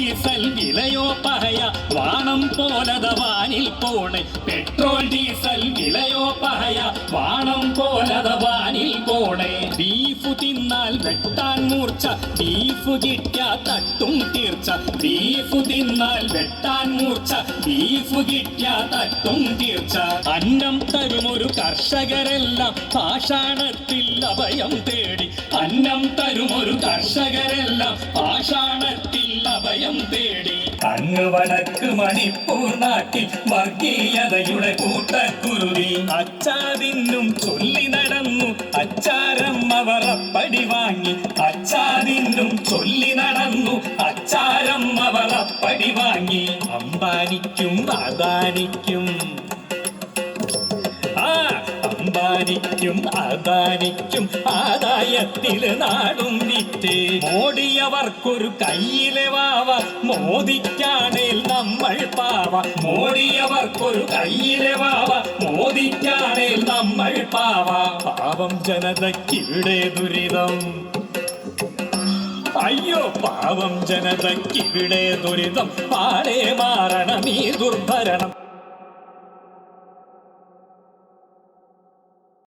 Diesel വിലയോ പഹയ? വാണം പോലത വാനിൽ പോണ്. പെട്രോൾ ഡീസൽ വിലയോ പഹയ? വാണം പോലത വാനിൽ പോണ്. ബീഫ് തിന്നാൽ വെട്ടാൻ മൂർച്ച. ബീഫ് കിട്ടിയ തട്ടും തീർച്ച. ബീഫ് തിന്നാൽ വെട്ടാൻ മൂർച്ച. ബീഫ് കിട്ടിയ തട്ടും തീർച്ച. അന്നം തരുമൊരു കർഷകരെല്ലാം പാഷാണത്തിൽ അഭയം തേടി. അന്നം തരുമൊരു കർഷകരെല്ലാം പാഷാണ തേടി. അങ്ങ് വടക്ക് മണിപ്പൂർ നാട്ടിൽ വർഗീയതയുടെ കൂട്ടക്കുരുതി അച്ചാതിന്നും ചൊല്ലി നടന്നു. അച്ചാരം വറപ്പടി വാങ്ങി. അച്ചാതിന്നും ചൊല്ലി നടന്നു. അച്ചാരം വറപ്പടി വാങ്ങി. അമ്പാനിക്കും അദാനിക്കും. അംബാനിക്കും അദാനിക്കും ആദായത്തിൽ നാടും വിറ്റ്. മോടിയവർക്കൊരു കയ്യിലെ മോദിക്കാണേൽ നമ്മൾ പാവ. മോടിയവർക്കൊരു കയ്യിലെ വാവ. മോദിക്കാണേൽ നമ്മൾ പാവ. പാവം ജനതയ്ക്കിവിടെ ദുരിതം. അയ്യോ പാവം ജനതയ്ക്കിവിടെ ദുരിതം. പാടേ മാറണം ഈ ദുർഭരണം.